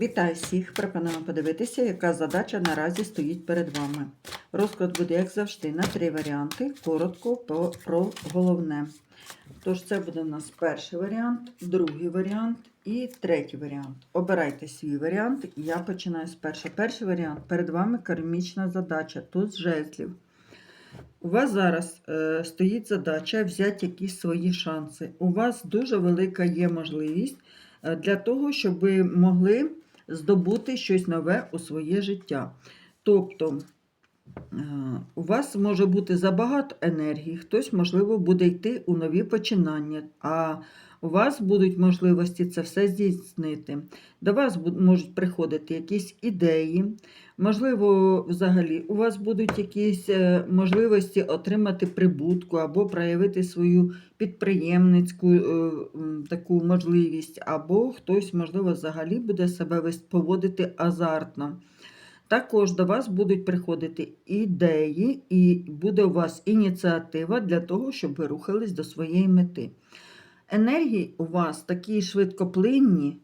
Вітаю всіх! Пропонуємо подивитися, яка задача наразі стоїть перед вами. Розклад буде, як завжди, на три варіанти. Коротко про головне. Тож, це буде у нас перший варіант, другий варіант і третій варіант. Обирайте свій варіант. Я починаю з першого. Перший варіант. Перед вами кармічна задача. Тут жезлів. У вас зараз е, стоїть задача взяти якісь свої шанси. У вас дуже велика є можливість е, для того, щоб ви могли здобути щось нове у своє життя. Тобто е, у вас може бути забагато енергії, хтось, можливо, буде йти у нові починання, а у вас будуть можливості це все здійснити. До вас можуть приходити якісь ідеї, можливо, взагалі у вас будуть якісь е, можливості отримати прибутку або проявити свою підприємницьку е, таку можливість, або хтось, можливо, взагалі буде себе поводити азартно. Також до вас будуть приходити ідеї, і буде у вас ініціатива для того, щоб ви рухались до своєї мети. Енергії у вас такі швидкоплинні,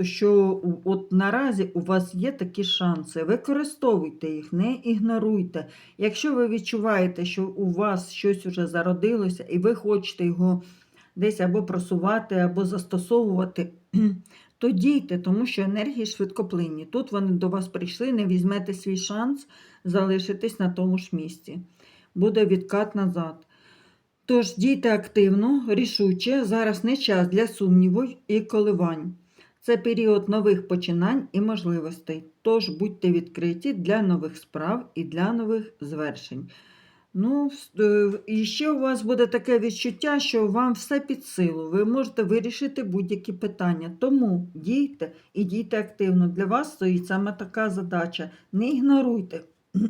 що от наразі у вас є такі шанси. Використовуйте їх, не ігноруйте. Якщо ви відчуваєте, що у вас щось вже зародилося, і ви хочете його десь або просувати, або застосовувати, то дійте, тому що енергії швидкоплинні. Тут вони до вас прийшли, не візьмете свій шанс, залишитесь на тому ж місці. Буде відкат назад. Тож дійте активно, рішуче, зараз не час для сумніву і коливань. Це період нових починань і можливостей. Тож будьте відкриті для нових справ і для нових звершень. Ну, е, і ще у вас буде таке відчуття, що вам все під силу. Ви можете вирішити будь-які питання. Тому дійте і дійте активно. Для вас стоїть саме така задача. Не ігноруйте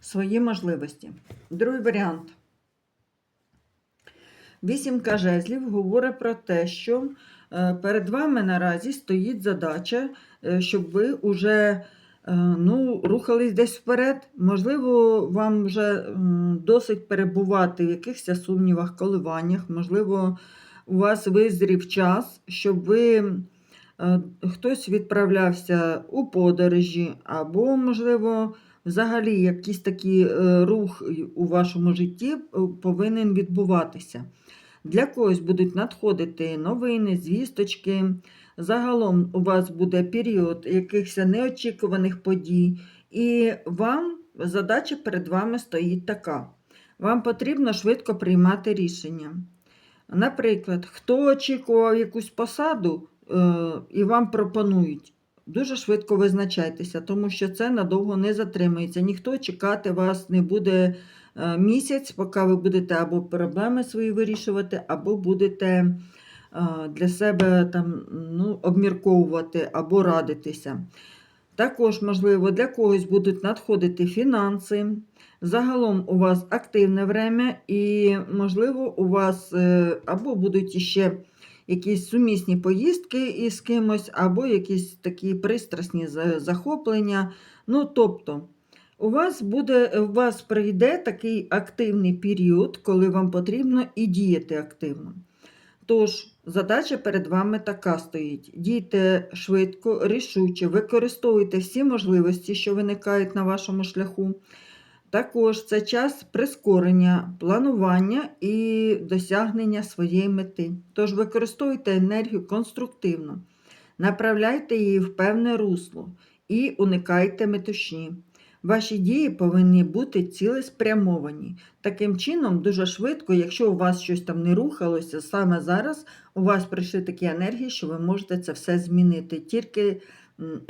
свої можливості. Другий варіант. Вісімка жезлів говорить про те, що перед вами наразі стоїть задача, е, щоб ви вже ну, рухались десь вперед. Можливо, вам вже досить перебувати в якихось сумнівах, коливаннях. Можливо, у вас визрів час, щоб ви е, хтось відправлявся у подорожі, або, можливо, взагалі якийсь такий е, рух у вашому житті е, повинен відбуватися. Для когось будуть надходити новини, звісточки. Загалом у вас буде період якихось неочікуваних подій, і вам задача перед вами стоїть така. Вам потрібно швидко приймати рішення. Наприклад, хто очікував якусь посаду е, і вам пропонують, дуже швидко визначайтеся, тому що це надовго не затримується. Ніхто чекати вас не буде місяць, поки ви будете або проблеми свої вирішувати, або будете е, для себе там, ну, обмірковувати або радитися. Також, можливо, для когось будуть надходити фінанси. Загалом у вас активне время, і, можливо, у вас е, або будуть іще якісь сумісні поїздки із кимось, або якісь такі пристрасні захоплення. Ну, тобто, у вас буде, у вас прийде такий активний період, коли вам потрібно і діяти активно. Тож, задача перед вами така стоїть: дійте швидко, рішуче, використовуйте всі можливості, що виникають на вашому шляху. Також це час прискорення, планування і досягнення своєї мети. Тож використовуйте енергію конструктивно, направляйте її в певне русло і уникайте метушні. Ваші дії повинні бути цілеспрямовані. Таким чином, дуже швидко, якщо у вас щось там не рухалося, саме зараз у вас прийшли такі енергії, що ви можете це все змінити. Тільки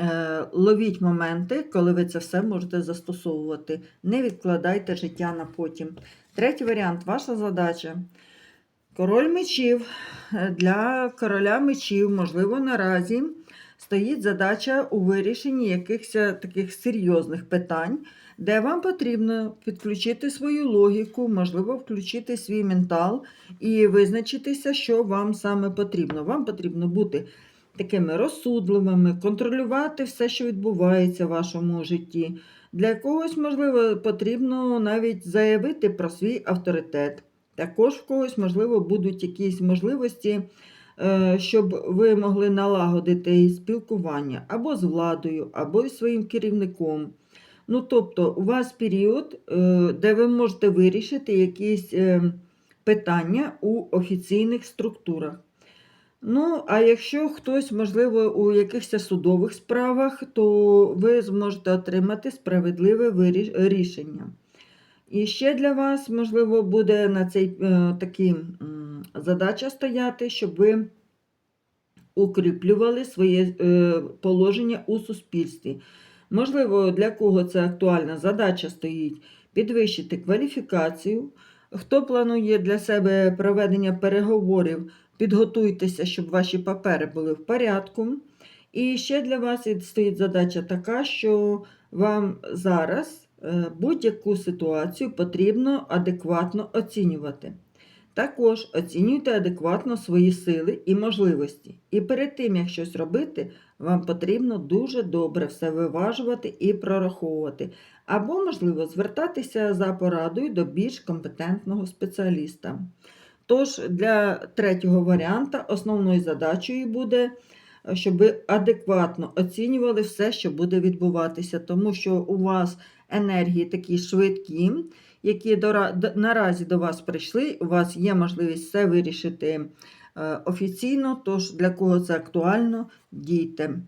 е, ловіть моменти, коли ви це все можете застосовувати. Не відкладайте життя на потім. Третій варіант ваша задача. Король мечів. Е, Для короля мечів, можливо, наразі стоїть задача у вирішенні якихось таких серйозних питань, де вам потрібно підключити свою логіку, можливо, включити свій ментал і визначитися, що вам саме потрібно. Вам потрібно бути такими розсудливими, контролювати все, що відбувається в вашому житті. Для когось, можливо, потрібно навіть заявити про свій авторитет. Також в когось, можливо, будуть якісь можливості щоб ви могли налагодити спілкування або з владою, або із своїм керівником. Ну, тобто, у вас період, е, де ви можете вирішити якісь е, питання у офіційних структурах. Ну, а якщо хтось, можливо, у якихось судових справах, то ви зможете отримати справедливе рішення. І ще для вас, можливо, буде на цей е, такі задача стояти, щоб ви укріплювали своє е, положення у суспільстві. Можливо, для кого це актуальна задача стоїть підвищити кваліфікацію. Хто планує для себе проведення переговорів, підготуйтеся, щоб ваші папери були в порядку. І ще для вас стоїть задача така, що вам зараз будь-яку ситуацію потрібно адекватно оцінювати. Також оцінюйте адекватно свої сили і можливості. І перед тим, як щось робити, вам потрібно дуже добре все виважувати і прораховувати. Або, можливо, звертатися за порадою до більш компетентного спеціаліста. Тож, для третього варіанта основною задачею буде, е, щоб ви адекватно оцінювали все, що буде відбуватися, тому що у вас енергії такі швидкі, які наразі до вас прийшли, у вас є можливість все вирішити е, офіційно, тож для кого це актуально, дійте.